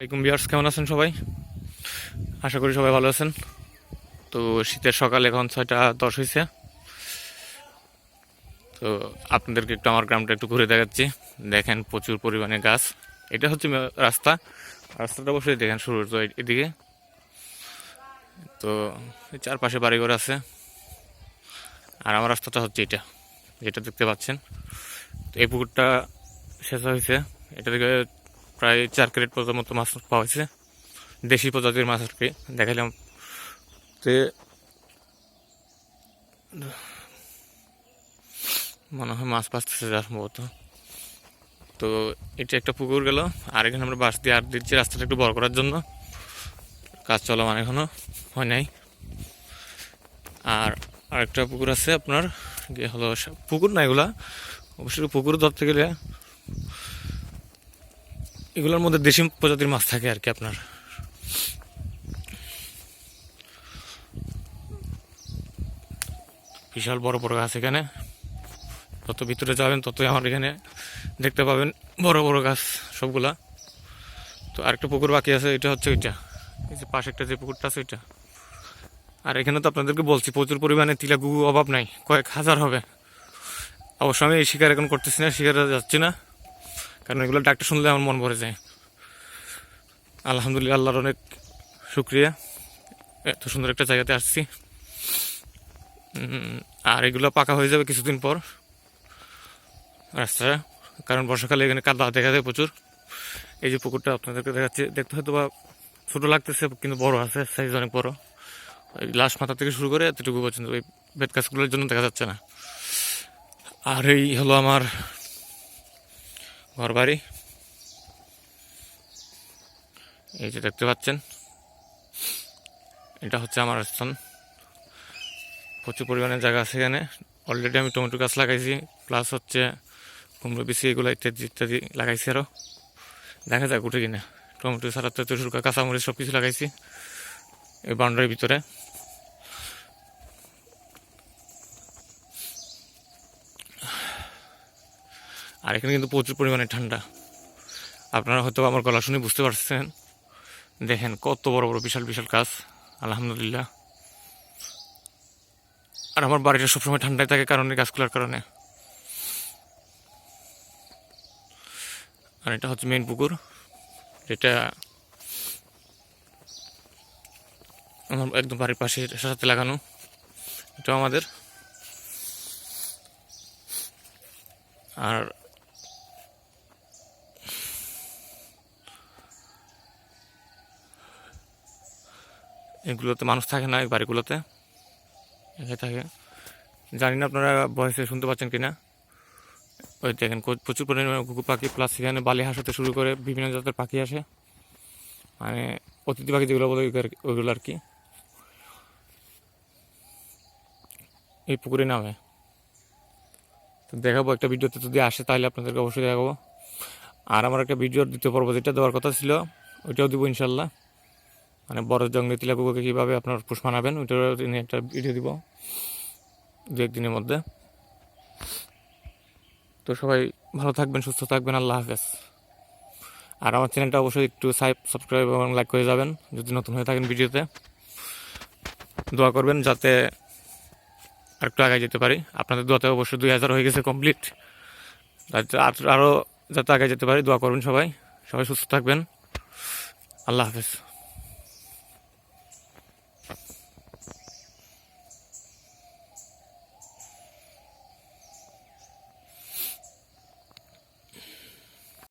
আসসালামাইকুম বিয়ার্স কেমন আছেন সবাই? আশা করি সবাই ভালো আছেন। তো শীতের সকাল এখন ছয়টা দশ হয়েছে তো আপনাদেরকে একটু আমার গ্রামটা একটু ঘুরে দেখাচ্ছি। দেখেন প্রচুর পরিমাণে গাছ। এটা হচ্ছে রাস্তা। রাস্তাটা অবশ্যই দেখেন শুরু তো এদিকে। তো চারপাশে বাড়িঘর আছে। আর আমার রাস্তাটা হচ্ছে এটা, যেটা দেখতে পাচ্ছেন। তো এই পুকুরটা শেষ হয়েছে এটা থেকে প্রায় চার ক্যারেট পর্যন্ত মতো মাছ পাওয়া হয়েছে দেশি প্রজাতির মাছ আর কি। দেখাইলাম। তে মনে হয় মাছ পাচ্ছে যা সম্ভবত তো এটা একটা পুকুর গেল। আর এখানে আমরা বাঁশ দিয়ে আর দিচ্ছি। রাস্তাটা একটু বড় করার জন্য। কাজ চলমান এখনও। হয় নাই। আর আরেকটা পুকুর আছে আপনার। হলো পুকুর না এগুলা। অবশ্যই পুকুর ধরতে গেলে এগুলোর মধ্যে দেশি প্রজাতির মাছ থাকে আর কি আপনার। বিশাল বড় বড় গাছ এখানে। যত ভিতরে যাবেন ততই আমার এখানে দেখতে পাবেন বড় বড় গাছ সবগুলা। তো আরেকটা পুকুর বাকি আছে, এটা হচ্ছে ওইটা। এই যে পাশে একটা যে পুকুরটা আছে ওইটা। আর এখানে তো আপনাদেরকে বলছি, প্রচুর পরিমাণে তিলা গুগু অভাব নাই, কয়েক হাজার হবে। অবশ্য আমি এই শিকার এখন করতেছি না শিকারে যাচ্ছি না। কারণ এগুলো ডাক্তার শুনলে আমার মন ভরে যায়। আলহামদুলিল্লাহ, আল্লাহর অনেক শুক্রিয়া। এত সুন্দর একটা জায়গাতে আসছি। আর এগুলো পাকা হয়ে যাবে কিছুদিন পর। রাস্তা কারণ বর্ষাকালে এখানে কাদা দেখা যায় প্রচুর। এই যে পুকুরটা আপনাদেরকে দেখাচ্ছি, দেখতে হয়তো বা ছোটো লাগতেছে, কিন্তু বড় আছে সাইজ অনেক বড়। ওই লাশ মাথা থেকে শুরু করে এতটুকু পর্যন্ত, ওই বেদ গাছগুলোর জন্য দেখা যাচ্ছে না। আর এই হলো আমার ঘর বাড়ি এই যে দেখতে পাচ্ছেন, এটা হচ্ছে আমার স্থান। প্রচুর পরিমাণে জায়গা আছে এখানে। অলরেডি আমি টমেটো গাছ লাগাইছি প্লাস হচ্ছে কুমড়ো বিচি এগুলো ইত্যাদি ইত্যাদি লাগাইছি আরও দেখা যাক উঠে কিনা। টমেটো ছাড়া তো কাঁচামরিচ সব কিছু লাগাইছি এই বাউন্ডারির ভিতরে। আর এখানে কিন্তু প্রচুর পরিমাণে ঠান্ডা। আপনারা হয়তো আমার গলা শুনে বুঝতে পারছেন। দেখেন কত বড় বড় বিশাল বিশাল গাছ। আলহামদুলিল্লাহ। আর আমার বাড়িটা সবসময় ঠান্ডায় থাকে কারণে গাছগুলোর কারণে। আর এটা হচ্ছে মেন পুকুর। যেটা আমার একদম বাড়ির পাশে সাথে লাগানো। এটাও আমাদের। আর এগুলোতে মানুষ থাকে না, এই বাড়িগুলোতে। একা থাকে। জানি না আপনারা ভয়েসে শুনতে পাচ্ছেন কিনা। ওই দেখেন প্রচুর পরিমাণে কুকুর পাখি প্লাস সেখানে বালি হাঁস হতে শুরু করে বিভিন্ন জাতের পাখি আসে। মানে অতিথি পাখি যেগুলো বলে ওইগুলো আর কি- এই পুকুরে নামে। তো দেখাবো, একটা ভিডিওতে যদি আসে তাহলে আপনাদেরকে অবশ্যই দেখাবো। আর আমার একটা ভিডিও দ্বিতীয় পর্ব যেটা দেওয়ার কথা ছিল, ওইটাও দিব ইনশাল্লাহ। মানে বড় জঙ্গলি তিলাকুকুকে কীভাবে আপনার পুষ মানাবেন ওইটার নিয়ে একটা ভিডিও দিব দু একদিনের মধ্যে। তো সবাই ভালো থাকবেন, সুস্থ থাকবেন, আল্লাহ হাফেজ। আর আমার চ্যানেলটা অবশ্যই একটু সাবস্ক্রাইব এবং লাইক করে যাবেন, যদি নতুন হয়ে থাকেন ভিডিওতে। দোয়া করবেন যাতে আরেকটু আগে যেতে পারি। আপনাদের দোয়াতে অবশ্যই দুই হাজার হয়ে গেছে কমপ্লিট আরও যাতে আগে যেতে পারি, দোয়া করবেন সবাই। সবাই সুস্থ থাকবেন। আল্লাহ হাফেজ।